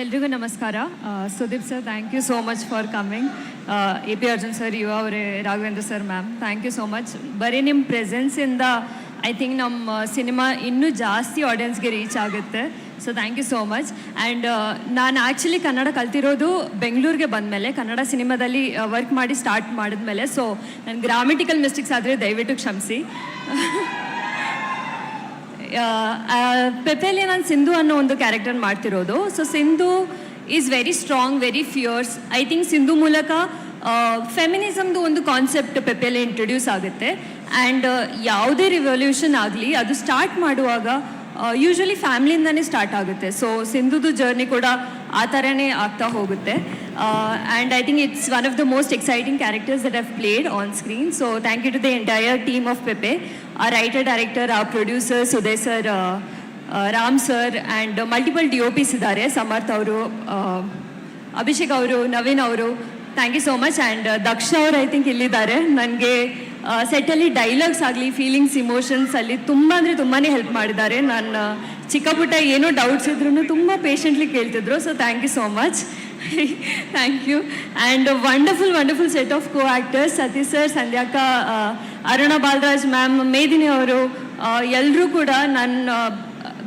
ಎಲ್ರಿಗೂ ನಮಸ್ಕಾರ. Sudeep sir thank you so much for coming A P Arjun sir Yuva ಅವರೇ Raghavendra sir ma'am thank you so much ಬರೀ ನಿಮ್ಮ ಪ್ರೆಸೆನ್ಸಿಂದ I think ನಮ್ಮ cinema ಇನ್ನೂ ಜಾಸ್ತಿ ಆಡಿಯನ್ಸ್ಗೆ ರೀಚ್ ಆಗುತ್ತೆ. So thank you so much and ನಾನು ಆ್ಯಕ್ಚುಲಿ ಕನ್ನಡ ಕಲ್ತಿರೋದು ಬೆಂಗಳೂರಿಗೆ ಬಂದಮೇಲೆ, ಕನ್ನಡ ಸಿನಿಮಾದಲ್ಲಿ ವರ್ಕ್ ಮಾಡಿ ಸ್ಟಾರ್ಟ್ ಮಾಡಿದ್ಮೇಲೆ. ಸೊ ನನ್ನ ಗ್ರಾಮೆಟಿಕಲ್ ಮಿಸ್ಟೇಕ್ಸ್ ಆದರೆ ದಯವಿಟ್ಟು ಕ್ಷಮಿಸಿ. ಪೆಪೆಲಿ ನಾನು ಸಿಂಧು ಅನ್ನೋ ಒಂದು ಕ್ಯಾರೆಕ್ಟರ್ ಮಾಡ್ತಿರೋದು. So Sindhu is very strong very fierce I think Sindhu ಮೂಲಕ ಫೆಮಿನಿಸಮ್ದು ಒಂದು ಕಾನ್ಸೆಪ್ಟ್ ಪೆಪೆಲೆ ಇಂಟ್ರೊಡ್ಯೂಸ್ ಆಗುತ್ತೆ. ಆ್ಯಂಡ್ ಯಾವುದೇ ರಿವಲ್ಯೂಷನ್ ಆಗಲಿ, ಅದು ಸ್ಟಾರ್ಟ್ ಮಾಡುವಾಗ ಯೂಶ್ವಲಿ ಫ್ಯಾಮ್ಲಿಯಿಂದನೇ ಸ್ಟಾರ್ಟ್ ಆಗುತ್ತೆ. ಸೊ ಸಿಂಧುದು ಜರ್ನಿ ಕೂಡ ಆ ಥರನೇ ಆಗ್ತಾ ಹೋಗುತ್ತೆ. And I think it's one of the most exciting characters that have played on screen so thank you to the entire team of Pepe ಆ ರೈಟರ್ ಡೈರೆಕ್ಟರ್ ಆ producer ಸುದಯ್ sir Ram sir and multiple D O Ps ಇದ್ದಾರೆ. ಸಮರ್ಥ್ ಅವರು ಅಭಿಷೇಕ್ ಅವರು ನವೀನ್ ಅವರು. Thank you so much and Daksha ಅವರು I think ಇಲ್ಲಿದ್ದಾರೆ. ನನಗೆ ಸೆಟ್ಟಲ್ಲಿ ಡೈಲಾಗ್ಸ್ ಆಗಲಿ ಫೀಲಿಂಗ್ಸ್ ಇಮೋಷನ್ಸ್ ಅಲ್ಲಿ ತುಂಬ ಅಂದರೆ ತುಂಬಾ ಹೆಲ್ಪ್ ಮಾಡಿದ್ದಾರೆ. ನಾನು ಚಿಕ್ಕ ಪುಟ್ಟ ಏನೋ ಡೌಟ್ಸ್ ಇದ್ರೂ ತುಂಬ patiently ಕೇಳ್ತಿದ್ರು. So thank you so much thank you and wonderful wonderful set of co actors Satish sir ಸಂಧ್ಯಾಕ Aruna Balaraj ma'am Medini ಅವರು ಎಲ್ಲರೂ ಕೂಡ ನನ್ನ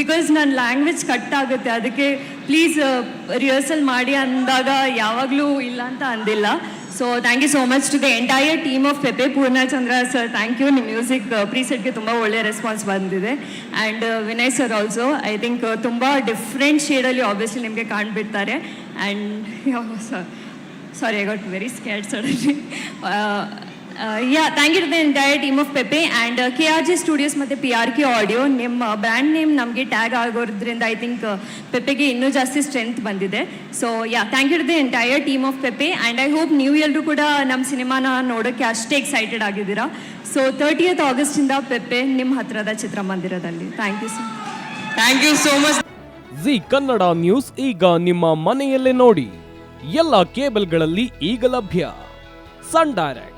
ಬಿಕಾಸ್ ನನ್ನ ಲ್ಯಾಂಗ್ವೇಜ್ ಕಟ್ ಆಗುತ್ತೆ. ಅದಕ್ಕೆ ಪ್ಲೀಸ್ ರಿಹರ್ಸಲ್ ಮಾಡಿ ಅಂದಾಗ ಯಾವಾಗಲೂ ಇಲ್ಲ ಅಂತ ಅಂದಿಲ್ಲ. So thank you so much to the entire team of Pepe Poornachandra sir thank you ನಿಮ್ಮ ಮ್ಯೂಸಿಕ್ ಪ್ರೀಸೆಟ್ಗೆ ತುಂಬ ಒಳ್ಳೆಯ ರೆಸ್ಪಾನ್ಸ್ ಬಂದಿದೆ. And Vinay sir also I think ತುಂಬ ಡಿಫ್ರೆಂಟ್ ಶೇಡಲ್ಲಿ ಆಬ್ವಿಯಸ್ಲಿ ನಿಮಗೆ ಕಾಣ್ಬಿಡ್ತಾರೆ. And sir sorry I got very scared suddenly yeah thank you to the entire team of Pepe and K R G studios ಮತ್ತು P R K audio ನಿಮ್ಮ brand name ನಮಗೆ tag ಆಗೋದ್ರಿಂದ I think ಪೆಪೆಗೆ ಇನ್ನೂ ಜಾಸ್ತಿ strength ಬಂದಿದೆ. So yeah thank you to the entire team of Pepe and I hope ನೀವು ಎಲ್ಲರೂ ಕೂಡ ನಮ್ಮ ಸಿನಿಮಾನ ನೋಡೋಕ್ಕೆ ಅಷ್ಟೇ ಎಕ್ಸೈಟೆಡ್ ಆಗಿದ್ದೀರಾ. ಸೊ ತರ್ಟಿಯತ್ ಆಗಸ್ಟಿಂದ ಪೆಪೆ ನಿಮ್ಮ ಹತ್ತಿರದ ಚಿತ್ರಮಂದಿರದಲ್ಲಿ. Thank you sir thank you so much Zee Kannada news ಈಗ ನಿಮ್ಮ ಮನೆಯಲ್ಲೇ ನೋಡಿ. ಎಲ್ಲ ಕೇಬಲ್ಗಳಲ್ಲಿ ಈಗ ಲಭ್ಯ. ಸನ್ ಡೈರೆಕ್ಟ್